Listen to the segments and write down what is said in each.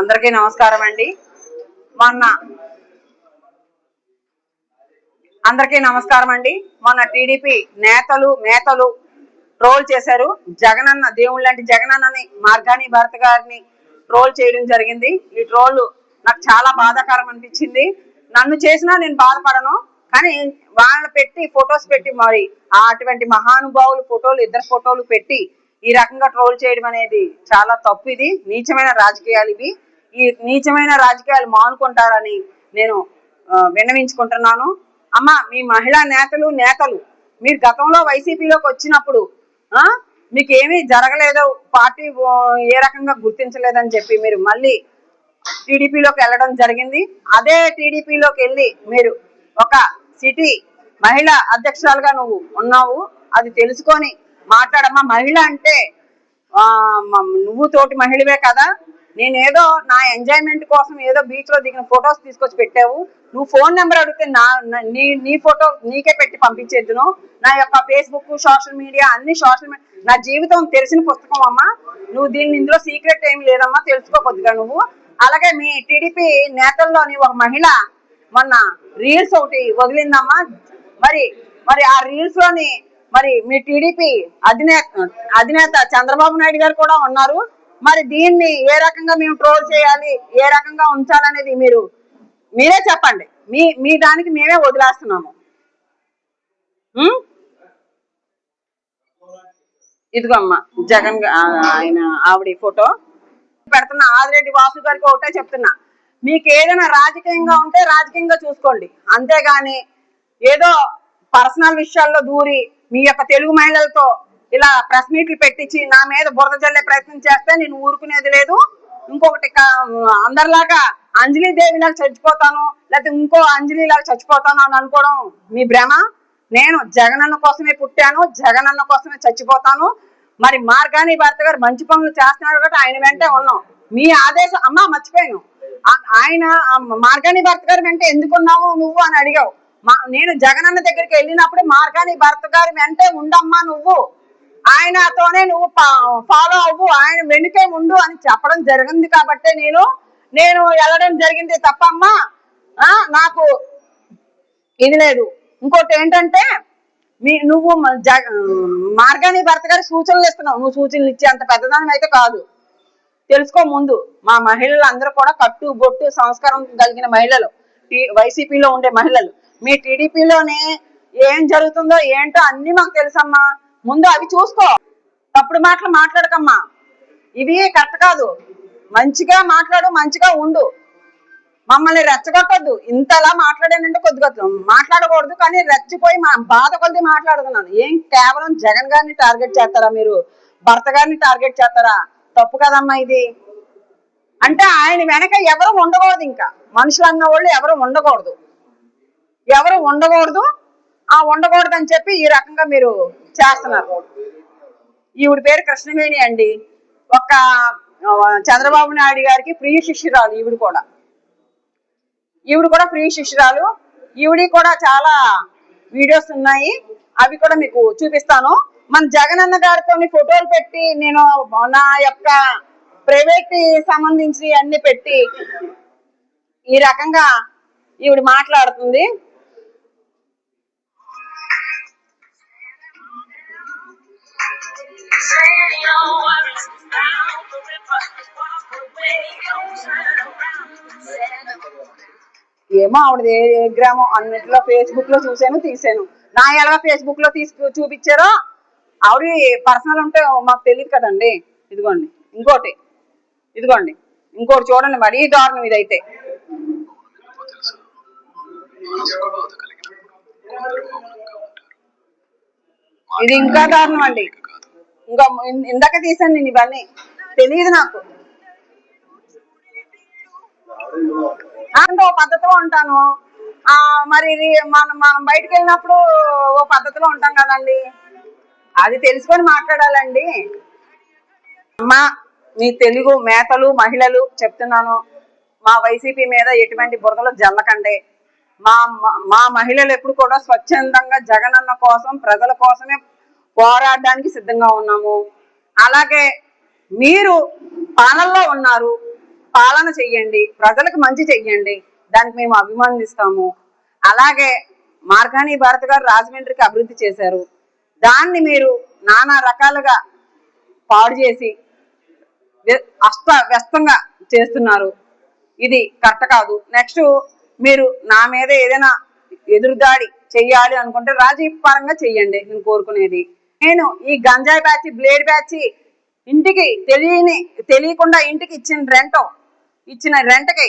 అందరికీ నమస్కారం అండి. మొన్న అందరికీ నమస్కారం అండి. మొన్న టీడీపీ నేతలు నేతలు ట్రోల్ చేశారు. జగనన్న దేవుళ్ళ లాంటి జగనన్నని మార్గాని భరత్ గారిని ట్రోల్ చేయడం జరిగింది. ఈ ట్రోల్ నాకు చాలా బాధాకరం అనిపించింది. నన్ను చేసినా నేను బాధపడను. కానీ వాళ్ళని పెట్టి ఫొటోస్ పెట్టి మరి అటువంటి మహానుభావులు ఫోటోలు ఇద్దరు ఫోటోలు పెట్టి ఈ రకంగా ట్రోల్ చేయడం అనేది చాలా తప్పు ఇది. నీచమైన రాజకీయాలు ఇవి. ఈ నీచమైన రాజకీయాలు మానుకుంటారని నేను విన్నవించుకుంటున్నాను. అమ్మ మీ మహిళా నేతలు నేతలు మీరు గతంలో వైసీపీలోకి వచ్చినప్పుడు ఆ మీకు ఏమీ జరగలేదు పార్టీ ఏ రకంగా గుర్తించలేదని చెప్పి మీరు మళ్ళీ టీడీపీలోకి వెళ్ళడం జరిగింది. అదే టీడీపీలోకి వెళ్ళి మీరు ఒక సిటీ మహిళా అధ్యక్షురాలుగా నువ్వు ఉన్నావు. అది తెలుసుకొని మాట్లాడమ్మా. మహిళ అంటే నువ్వు తోటి మహిళవే కదా. నేనేదో నా ఎంజాయ్మెంట్ కోసం ఏదో బీచ్లో దిగిన ఫొటోస్ తీసుకొచ్చి పెట్టావు. నువ్వు ఫోన్ నెంబర్ అడిగితే నా నీ నీ ఫోటో నీకే పెట్టి పంపించేద్దును నా యొక్క ఫేస్బుక్ సోషల్ మీడియా అన్ని సోషల్ మీడియా నా జీవితం తెలిసిన పుస్తకం అమ్మా. నువ్వు దీన్ని ఇందులో సీక్రెట్ ఏం లేదమ్మా తెలుసుకో కొద్దిగా నువ్వు. అలాగే మీ టీడీపీ నేతల్లోని ఒక మహిళ మొన్న రీల్స్ ఒకటి వదిలిందమ్మా. మరి మరి ఆ రీల్స్లోని మరి మీ టీడీపీ అధినేత అధినేత చంద్రబాబు నాయుడు గారు కూడా ఉన్నారు. మరి దీన్ని ఏ రకంగా మేము ట్రోల్ చేయాలి ఏ రకంగా ఉంచాలనేది మీరు మీరే చెప్పండి. మీ మీ దానికి మేమే వదిలేస్తున్నాము. ఇదిగో అమ్మ జగన్ గా- ఆయన ఆవిడ ఫోటో. పెడుతున్నా ఆదిరెడ్డి వాసు గారికి ఒకటే చెప్తున్నా. మీకు ఏదైనా రాజకీయంగా ఉంటే రాజకీయంగా చూసుకోండి. అంతేగాని ఏదో పర్సనల్ విషయాల్లో దూరి మీ యొక్క తెలుగు మహిళలతో ఇలా ప్రెస్ మీట్లు పెట్టించి నా మీద బురద జల్లే ప్రయత్నం చేస్తే నేను ఊరుకునేది లేదు. ఇంకొకటి అందరిలాగా అంజలి దేవిలాగా చచ్చిపోతాను లేకపోతే ఇంకో అంజలి లాగా చచ్చిపోతాను అని అనుకోవడం మీ భ్రమ. నేను జగనన్న కోసమే పుట్టాను జగనన్న కోసమే చచ్చిపోతాను. మరి మార్గాని భర్త గారు మంచి పనులు చేస్తున్నారు కాబట్టి ఆయన వెంటే ఉన్నాం. మీ ఆదేశం అమ్మా మర్చిపోయాను. ఆయన మార్గాని భర్త గారి వెంట ఎందుకు ఉన్నావు నువ్వు అని అడిగావు. మా- నేను జగనన్న దగ్గరికి వెళ్ళినప్పుడు మార్గాని భర్త గారి వెంటే ఉండమ్మా నువ్వు. ఆయనతోనే నువ్వు ఫాలో అవ్వు ఆయన వెనుకే ఉండు అని చెప్పడం జరిగింది కాబట్టే నేను నేను వెళ్ళడం జరిగింది తప్పమ్మా. ఆ, నాకు ఇది లేదు. ఇంకోటి ఏంటంటే మీ నువ్వు మార్గాన్ని జగ మార్గాని భర్త గారి సూచనలు ఇస్తున్నావు. నువ్వు సూచనలు ఇచ్చే అంత పెద్దదానం అయితే కాదు. తెలుసుకో ముందు మా మహిళలు అందరూ కూడా కట్టు బొట్టు సంస్కారం కలిగిన మహిళలు. వైసీపీలో ఉండే మహిళలు. మీ టీడీపీలోనే ఏం జరుగుతుందో ఏంటో అన్ని మాకు తెలుసమ్మా. ముందు అవి చూసుకో. తప్పుడు మాటలు మాట్లాడకమ్మా. ఇవి కరెక్ట్ కాదు. మంచిగా మాట్లాడు మంచిగా ఉండు. మమ్మల్ని రెచ్చగొట్టద్దు. ఇంతలా మాట్లాడానంటే కొద్దిగా మాట్లాడకూడదు కానీ రెచ్చిపోయి మా బాధ కొద్ది మాట్లాడుతున్నాను. ఏం కేవలం జగన్ గారిని టార్గెట్ చేస్తారా మీరు? భర్త గారిని టార్గెట్ చేస్తారా? తప్పు కదమ్మా ఇది. అంటే ఆయన వెనక ఎవరు ఉండకూడదు ఇంకా. మనుషులు అన్న వాళ్ళు ఎవరు ఉండకూడదు. ఎవరు ఉండకూడదు? ఆ ఉండకూడదు అని చెప్పి ఈ రకంగా మీరు చేస్తున్నారు. ఈవిడ పేరు కృష్ణవేణి అండి. ఒక చంద్రబాబు నాయుడు గారికి ప్రియ శిష్యురాలు ఈవిడ కూడా. ఈవిడ కూడా ప్రియ శిష్యురాలు. ఈవిడి కూడా చాలా వీడియోస్ ఉన్నాయి. అవి కూడా మీకు చూపిస్తాను. మన జగన్ అన్న గారితో ఫోటోలు పెట్టి నేను నా యొక్క ప్రైవేట్ సంబంధించి అన్ని పెట్టి ఈ రకంగా ఈవిడ మాట్లాడుతుంది. ఏమో ఆవిడ ఏ గ్రామం అన్నిట్లో ఫేస్బుక్లో చూసాను తీసాను నా ఎలా ఫేస్బుక్లో తీసి చూపించారో ఆవిడ పర్సనల్ ఉంటే మాకు తెలియదు కదండి. ఇదిగోండి ఇంకోటి. ఇదిగోండి ఇంకోటి చూడండి మరీ దారుణం ఇదైతే. ఇది ఇంకా దారుణం అండి. ఇంకా ఇందాక తీసాను నేను ఇవన్నీ. తెలియదు నాకు. అంటే ఓ పద్ధతిలో ఉంటాను. ఆ మరి ఇది మనం మనం బయటకు వెళ్ళినప్పుడు ఓ పద్ధతిలో ఉంటాం కదండి. అది తెలుసుకొని మాట్లాడాలండి. అమ్మా మీ తెలుగు మేతలు మహిళలు చెప్తున్నాను. మా వైసీపీ మీద ఎటువంటి బురదలు జల్లకండి. మా మా- మా మహిళలు ఎప్పుడు కూడా స్వచ్ఛందంగా జగనన్న కోసం ప్రజల కోసమే పోరాడడానికి సిద్ధంగా ఉన్నాము. అలాగే మీరు పాలనలో ఉన్నారు. పాలన చెయ్యండి. ప్రజలకు మంచి చెయ్యండి. దానికి మేము అభిమానిస్తాము. అలాగే మార్గాని భారత్ గారు రాజమండ్రికి అభివృద్ధి చేశారు. దాన్ని మీరు నానా రకాలుగా పాడు చేసి అస్త వ్యస్తంగా చేస్తున్నారు. ఇది కరెక్ట్ కాదు. నెక్స్ట్ మీరు నా మీద ఏదైనా ఎదురుదాడి చెయ్యాలి అనుకుంటే రాజకీయ పరంగా చెయ్యండి నేను కోరుకునేది. నేను ఈ గంజాయి బ్యాచ్ బ్లేడ్ బ్యాచ్ ఇంటికి తెలియని తెలియకుండా ఇంటికి ఇచ్చిన రెంట్ ఇచ్చిన రెంట్కి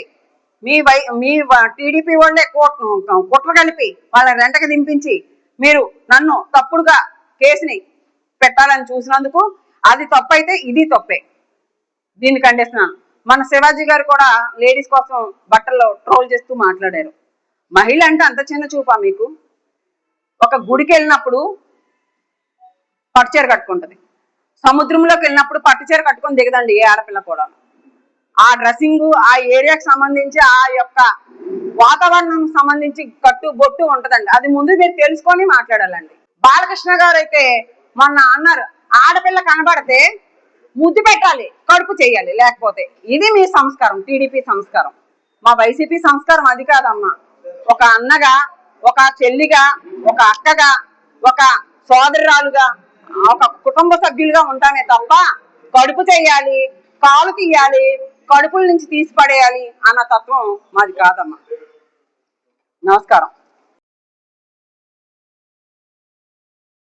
మీ వై మీ టీడీపీ వాళ్ళే కుట్ర కుట్ర కలిపి వాళ్ళ రెంటకి దింపించి మీరు నన్ను తప్పుడుగా కేసుని పెట్టాలని చూసినందుకు అది తప్పైతే ఇది తప్పే. దీన్ని ఖండిస్తున్నాను మన శివాజీ గారు కూడా లేడీస్ కోసం బట్టల్లో ట్రోల్ చేస్తూ మాట్లాడారు. మహిళ అంటే అంత చిన్న చూపా మీకు? ఒక గుడికి వెళ్ళినప్పుడు పట్టుచీర కట్టుకుంటుంది. సముద్రంలోకి వెళ్ళినప్పుడు పట్టుచీర కట్టుకొని దిగదండి ఏ ఆడపిల్ల కూడా. ఆ డ్రెస్సింగ్ ఆ ఏరియాకి సంబంధించి ఆ యొక్క వాతావరణం సంబంధించి కట్టు బొట్టు ఉంటదండి. అది ముందు మీరు తెలుసుకొని మాట్లాడాలండి. బాలకృష్ణ గారు అయితే మొన్న అన్నారు ఆడపిల్ల కనబడితే ముద్దు పెట్టాలి కడుపు చేయాలి లేకపోతే. ఇది మీ సంస్కారం టీడీపీ సంస్కారం. మా వైసీపీ సంస్కారం అది కాదమ్మా. ఒక అన్నగా ఒక చెల్లిగా ఒక అక్కగా ఒక సోదరురాలుగా ఒక కుటుంబ సభ్యులుగా ఉంటామే తప్ప కడుపు చేయాలి కాలు తీయాలి కడుపుల నుంచి తీసి పడేయాలి అన్న తత్వం మాది కాదమ్మా. నమస్కారం.